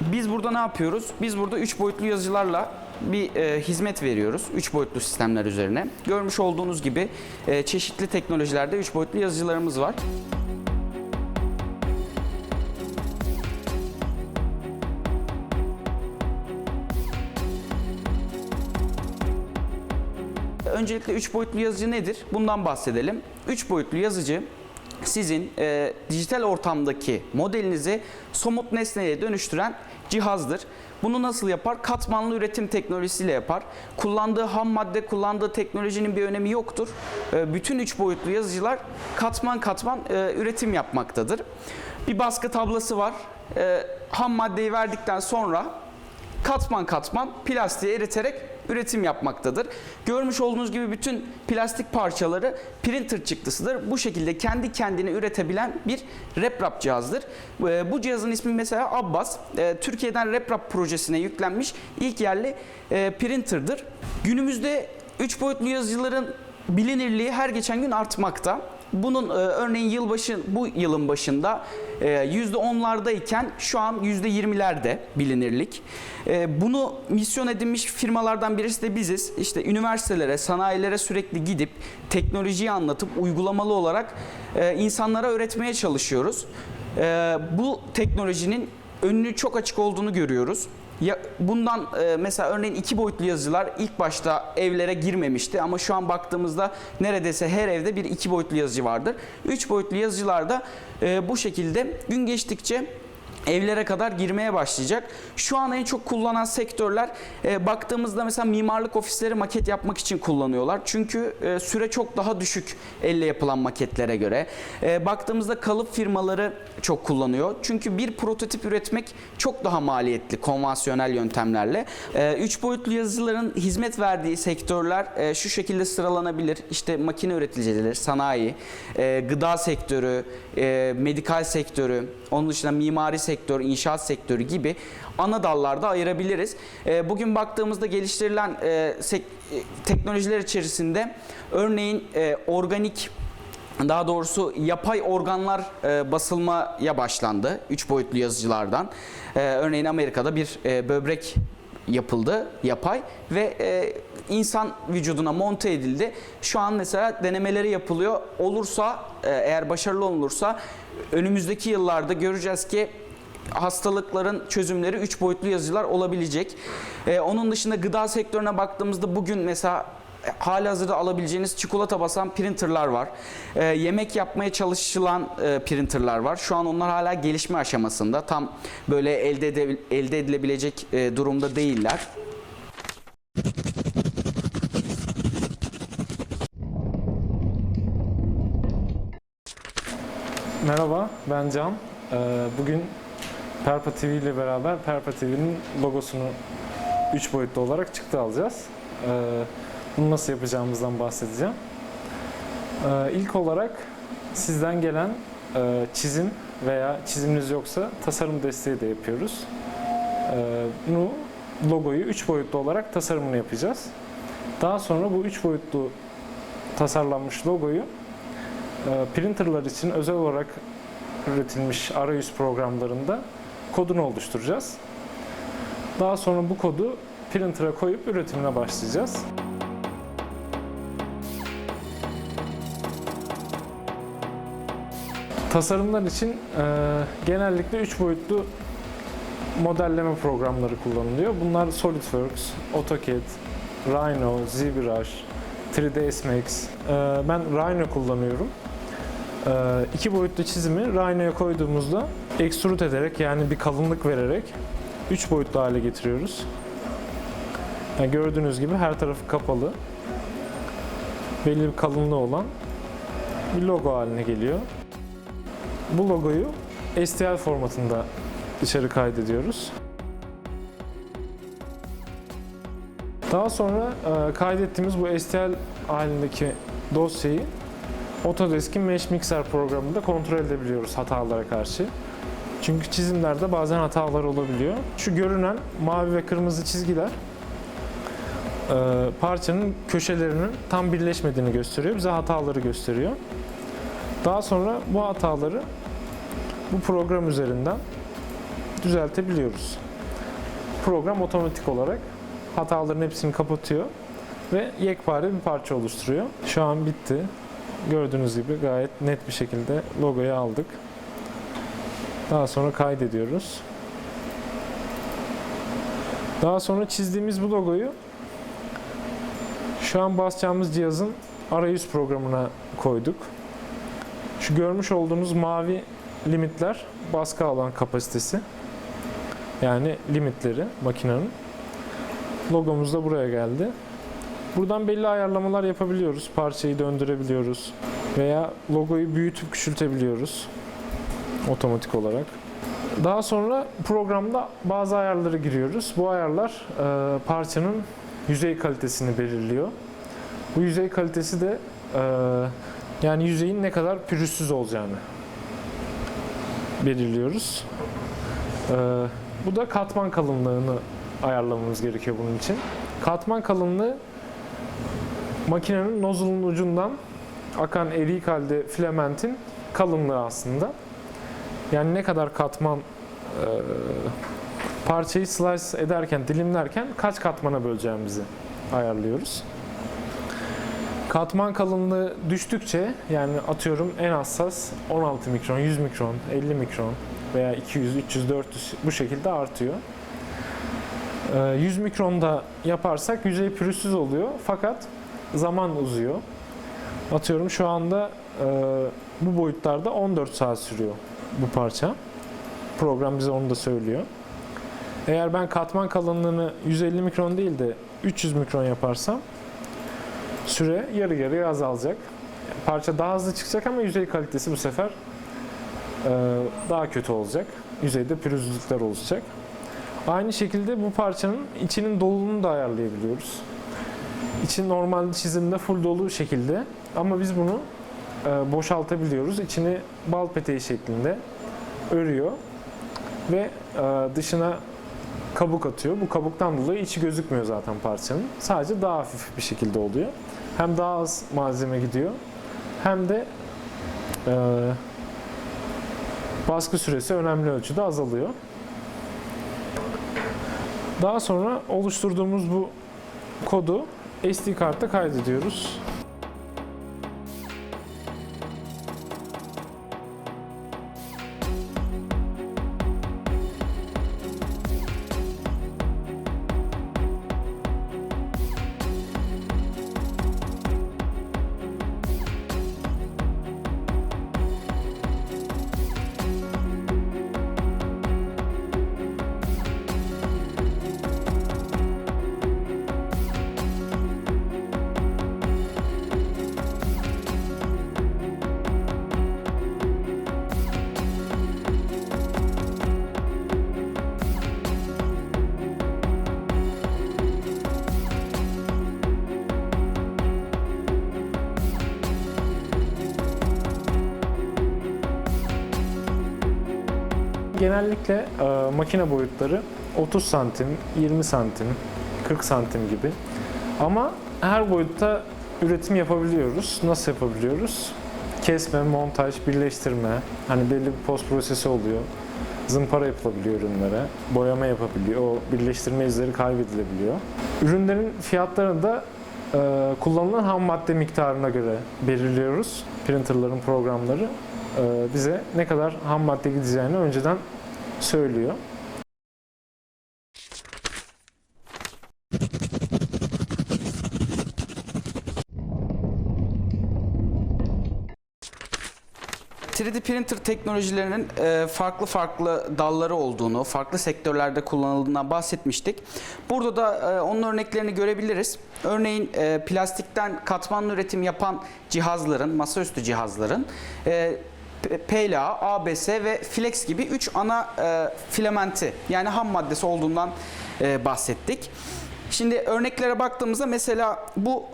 Biz burada ne yapıyoruz? Biz burada 3 boyutlu yazıcılarla bir e, hizmet veriyoruz 3 boyutlu sistemler üzerine. Görmüş olduğunuz gibi e, çeşitli teknolojilerde 3 boyutlu yazıcılarımız var. Öncelikle 3 boyutlu yazıcı nedir? Bundan bahsedelim. 3 boyutlu yazıcı sizin e, dijital ortamdaki modelinizi somut nesneye dönüştüren cihazdır. Bunu nasıl yapar? Katmanlı üretim teknolojisiyle yapar. Kullandığı ham madde, kullandığı teknolojinin bir önemi yoktur. E, bütün 3 boyutlu yazıcılar katman katman e, üretim yapmaktadır. Bir baskı tablası var. E, ham maddeyi verdikten sonra katman katman plastiğe eriterek üretim yapmaktadır. Görmüş olduğunuz gibi bütün plastik parçaları printer çıktısıdır. Bu şekilde kendi kendine üretebilen bir RepRap cihazdır. Ee, Bu cihazın ismi mesela Abbas. Ee, Türkiye'den RepRap projesine yüklenmiş ilk yerli e, printer'dır. Günümüzde 3 boyutlu yazıcıların bilinirliği her geçen gün artmakta. Bunun e, örneğin yılbaşı bu yılın başında e, %10'lardayken şu an %20'lerde bilinirlik. E, bunu misyon edinmiş firmalardan birisi de biziz. İşte üniversitelere, sanayilere sürekli gidip teknolojiyi anlatıp uygulamalı olarak e, insanlara öğretmeye çalışıyoruz. E, bu teknolojinin önünü çok açık olduğunu görüyoruz. Ya bundan e, mesela örneğin iki boyutlu yazıcılar ilk başta evlere girmemişti ama şu an baktığımızda neredeyse her evde bir iki boyutlu yazıcı vardır. Üç boyutlu yazıcılarda e, bu şekilde gün geçtikçe evlere kadar girmeye başlayacak. Şu an en çok kullanan sektörler e, baktığımızda mesela mimarlık ofisleri maket yapmak için kullanıyorlar. Çünkü e, süre çok daha düşük elle yapılan maketlere göre. E, baktığımızda kalıp firmaları çok kullanıyor. Çünkü bir prototip üretmek çok daha maliyetli konvansiyonel yöntemlerle. E, üç boyutlu yazıcıların hizmet verdiği sektörler e, şu şekilde sıralanabilir. İşte makine üreticileri, sanayi, e, gıda sektörü, e, medikal sektörü, onun dışında mimari sektör, inşaat sektörü gibi ana dallarda ayırabiliriz. E, Bugün baktığımızda geliştirilen e, e, teknolojiler içerisinde örneğin e, organik daha doğrusu yapay organlar e, basılmaya başlandı 3 boyutlu yazıcılardan. Örneğin Amerika'da bir böbrek yapıldı yapay ve insan vücuduna monte edildi. Şu an mesela denemeleri yapılıyor. Olursa eğer başarılı olursa önümüzdeki yıllarda göreceğiz ki hastalıkların çözümleri 3 boyutlu yazıcılar olabilecek. E, onun dışında gıda sektörüne baktığımızda bugün mesela hali hazırda alabileceğiniz çikolata basan printerlar var. E, yemek yapmaya çalışılan e, printerlar var. Şu an onlar hala gelişme aşamasında. Tam böyle elde, ede- elde edilebilecek e, durumda değiller. Merhaba, ben Can. Ee, Bugün Perpa TV ile beraber Perpa TV'nin logosunu 3 boyutlu olarak çıktı alacağız. Ee, Bunu nasıl yapacağımızdan bahsedeceğim. Ee, İlk olarak sizden gelen e, çizim veya çiziminiz yoksa tasarım desteği de yapıyoruz. Ee, Bunu logoyu 3 boyutlu olarak tasarımını yapacağız. Daha sonra bu 3 boyutlu tasarlanmış logoyu e, printerlar için özel olarak üretilmiş arayüz programlarında kodunu oluşturacağız. Daha sonra bu kodu printer'a koyup üretimine başlayacağız. Tasarımlar için e, genellikle 3 boyutlu modelleme programları kullanılıyor. Bunlar SolidWorks, AutoCAD, Rhino, ZBrush, 3ds Max. E, ben Rhino kullanıyorum. E, iki boyutlu çizimi Rhino'ya koyduğumuzda extrude ederek yani bir kalınlık vererek 3 boyutlu hale getiriyoruz. Yani gördüğünüz gibi her tarafı kapalı. Belli bir kalınlığı olan bir logo haline geliyor. Bu logoyu STL formatında dışarı kaydediyoruz. Daha sonra e, kaydettiğimiz bu STL halindeki dosyayı Autodesk'in Mesh Mixer programında kontrol edebiliyoruz hatalara karşı. Çünkü çizimlerde bazen hatalar olabiliyor. Şu görünen mavi ve kırmızı çizgiler e, parçanın köşelerinin tam birleşmediğini gösteriyor. Bize hataları gösteriyor. Daha sonra bu hataları bu program üzerinden düzeltebiliyoruz. program otomatik olarak hataların hepsini kapatıyor ve yekpare bir parça oluşturuyor. Şu an bitti. Gördüğünüz gibi gayet net bir şekilde logoyu aldık. Daha sonra kaydediyoruz. Daha sonra çizdiğimiz bu logoyu şu an basacağımız cihazın arayüz programına koyduk. Şu görmüş olduğunuz mavi limitler baskı alan kapasitesi. Yani limitleri makinenin. Logomuz da buraya geldi. Buradan belli ayarlamalar yapabiliyoruz. Parçayı döndürebiliyoruz. Veya logoyu büyütüp küçültebiliyoruz. Otomatik olarak. Daha sonra programda bazı ayarları giriyoruz. Bu ayarlar e, parçanın yüzey kalitesini belirliyor. Bu yüzey kalitesi de e, yani yüzeyin ne kadar pürüzsüz olacağını belirliyoruz. E, bu da katman kalınlığını ayarlamamız gerekiyor bunun için. Katman kalınlığı makinenin nozulun ucundan akan erik halde filamentin kalınlığı aslında. Yani ne kadar katman e, parçayı slice ederken, dilimlerken kaç katmana böleceğimizi ayarlıyoruz. Katman kalınlığı düştükçe yani atıyorum en hassas 16 mikron, 100 mikron, 50 mikron veya 200, 300, 400 bu şekilde artıyor. Ee, 100 mikronda yaparsak yüzey pürüzsüz oluyor fakat zaman uzuyor. Atıyorum şu anda e, bu boyutlarda 14 saat sürüyor bu parça. Program bize onu da söylüyor. Eğer ben katman kalınlığını 150 mikron değil de 300 mikron yaparsam süre yarı yarıya azalacak. Parça daha hızlı çıkacak ama yüzey kalitesi bu sefer e, daha kötü olacak. Yüzeyde pürüzlükler oluşacak. Aynı şekilde bu parçanın içinin doluluğunu da ayarlayabiliyoruz. İçi normal çizimde full dolu şekilde ama biz bunu boşaltabiliyoruz. İçini bal peteği şeklinde örüyor ve e, dışına kabuk atıyor. Bu kabuktan dolayı içi gözükmüyor zaten parçanın. Sadece daha hafif bir şekilde oluyor. Hem daha az malzeme gidiyor hem de e, baskı süresi önemli ölçüde azalıyor. Daha sonra oluşturduğumuz bu kodu SD kartta kaydediyoruz. Genellikle e, makine boyutları 30 santim, 20 santim, 40 santim gibi. Ama her boyutta üretim yapabiliyoruz. Nasıl yapabiliyoruz? Kesme, montaj, birleştirme, hani belli bir post prosesi oluyor. Zımpara yapılabiliyor ürünlere, boyama yapabiliyor, o birleştirme izleri kaybedilebiliyor. Ürünlerin fiyatlarını da e, kullanılan ham madde miktarına göre belirliyoruz. Printerların programları bize ne kadar ham madde gideceğini önceden söylüyor. Evet. 3D printer teknolojilerinin e, farklı farklı dalları olduğunu, farklı sektörlerde kullanıldığından bahsetmiştik. Burada da e, onun örneklerini görebiliriz. Örneğin e, plastikten katmanlı üretim yapan cihazların, masaüstü cihazların e, PLA, ABS ve Flex gibi 3 ana e, filamenti yani ham maddesi olduğundan e, bahsettik. Şimdi örneklere baktığımızda mesela bu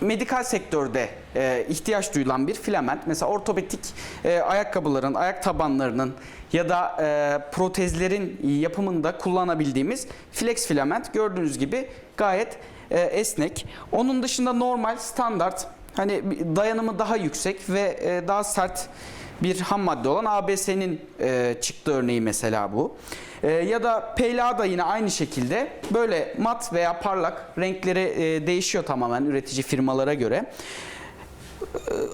medikal sektörde e, ihtiyaç duyulan bir filament. Mesela ortopedik e, ayakkabıların, ayak tabanlarının ya da e, protezlerin yapımında kullanabildiğimiz flex filament gördüğünüz gibi gayet e, esnek. Onun dışında normal, standart, hani dayanımı daha yüksek ve e, daha sert bir ham madde olan ABS'nin e, çıktığı örneği mesela bu. E, ya da PLA da yine aynı şekilde böyle mat veya parlak renkleri e, değişiyor tamamen üretici firmalara göre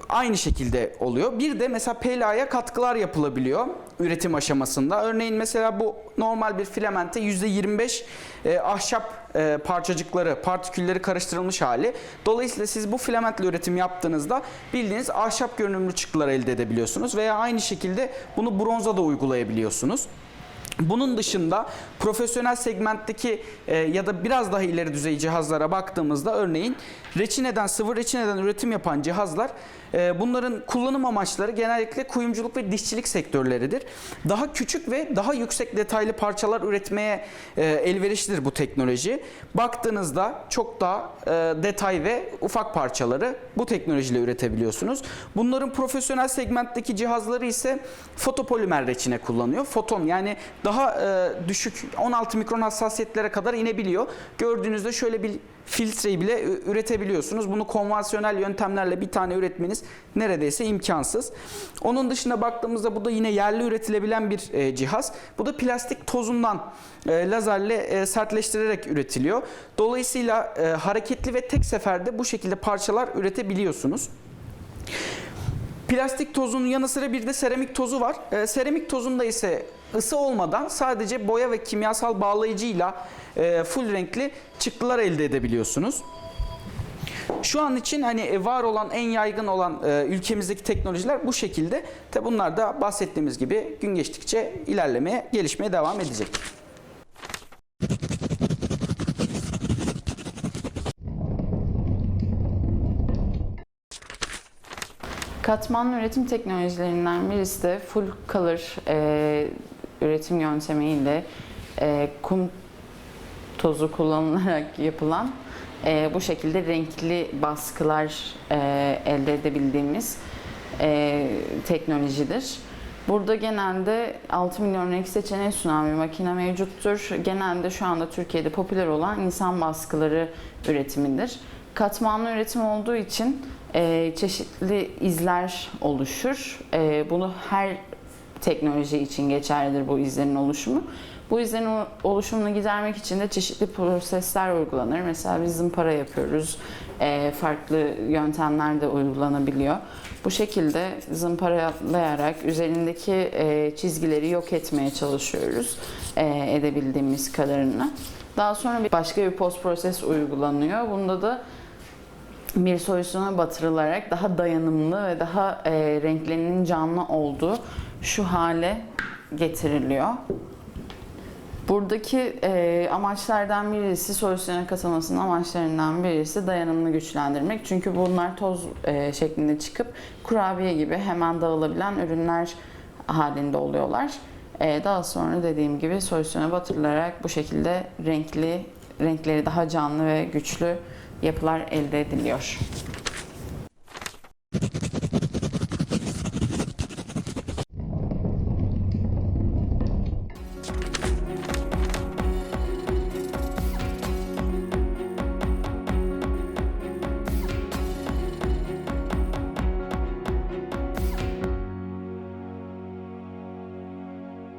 aynı şekilde oluyor. Bir de mesela PLA'ya katkılar yapılabiliyor üretim aşamasında. Örneğin mesela bu normal bir filamente %25 e, ahşap e, parçacıkları, partikülleri karıştırılmış hali. Dolayısıyla siz bu filamentle üretim yaptığınızda bildiğiniz ahşap görünümlü çıktılar elde edebiliyorsunuz veya aynı şekilde bunu bronza da uygulayabiliyorsunuz. Bunun dışında profesyonel segmentteki e, ya da biraz daha ileri düzey cihazlara baktığımızda örneğin reçineden, sıvı reçineden üretim yapan cihazlar e, bunların kullanım amaçları genellikle kuyumculuk ve dişçilik sektörleridir. Daha küçük ve daha yüksek detaylı parçalar üretmeye e, elverişlidir bu teknoloji. Baktığınızda çok daha e, detay ve ufak parçaları bu teknolojiyle üretebiliyorsunuz. Bunların profesyonel segmentteki cihazları ise fotopolimer reçine kullanıyor. Foton yani daha e, düşük 16 mikron hassasiyetlere kadar inebiliyor. Gördüğünüzde şöyle bir filtreyi bile üretebiliyorsunuz. Bunu konvansiyonel yöntemlerle bir tane üretmeniz neredeyse imkansız. Onun dışında baktığımızda bu da yine yerli üretilebilen bir e, cihaz. Bu da plastik tozundan e, lazerle e, sertleştirerek üretiliyor. Dolayısıyla e, hareketli ve tek seferde bu şekilde parçalar üretebiliyorsunuz. Plastik tozunun yanı sıra bir de seramik tozu var. Ee, seramik tozunda ise ısı olmadan sadece boya ve kimyasal bağlayıcıyla e, full renkli çıktılar elde edebiliyorsunuz. Şu an için hani e, var olan en yaygın olan e, ülkemizdeki teknolojiler bu şekilde. Tabi bunlar da bahsettiğimiz gibi gün geçtikçe ilerlemeye, gelişmeye devam edecek. Katmanlı üretim teknolojilerinden birisi de full color e, üretim yöntemiyle e, kum tozu kullanılarak yapılan e, bu şekilde renkli baskılar e, elde edebildiğimiz e, teknolojidir. Burada genelde 6 milyon renk seçeneği sunan bir makine mevcuttur. Genelde şu anda Türkiye'de popüler olan insan baskıları üretimidir. Katmanlı üretim olduğu için e, çeşitli izler oluşur. E, bunu her teknoloji için geçerlidir bu izlerin oluşumu. Bu izlerin oluşumunu gidermek için de çeşitli prosesler uygulanır. Mesela biz zımpara yapıyoruz. E, farklı yöntemler de uygulanabiliyor. Bu şekilde zımparalayarak üzerindeki e, çizgileri yok etmeye çalışıyoruz e, edebildiğimiz kadarını. Daha sonra bir başka bir post proses uygulanıyor. Bunda da bir solüsyona batırılarak daha dayanımlı ve daha e, renklerinin canlı olduğu şu hale getiriliyor. Buradaki e, amaçlardan birisi, solüsyona katılmasının amaçlarından birisi dayanımını güçlendirmek. Çünkü bunlar toz e, şeklinde çıkıp kurabiye gibi hemen dağılabilen ürünler halinde oluyorlar. E, daha sonra dediğim gibi solüsyona batırılarak bu şekilde renkli, renkleri daha canlı ve güçlü yapılar elde ediliyor.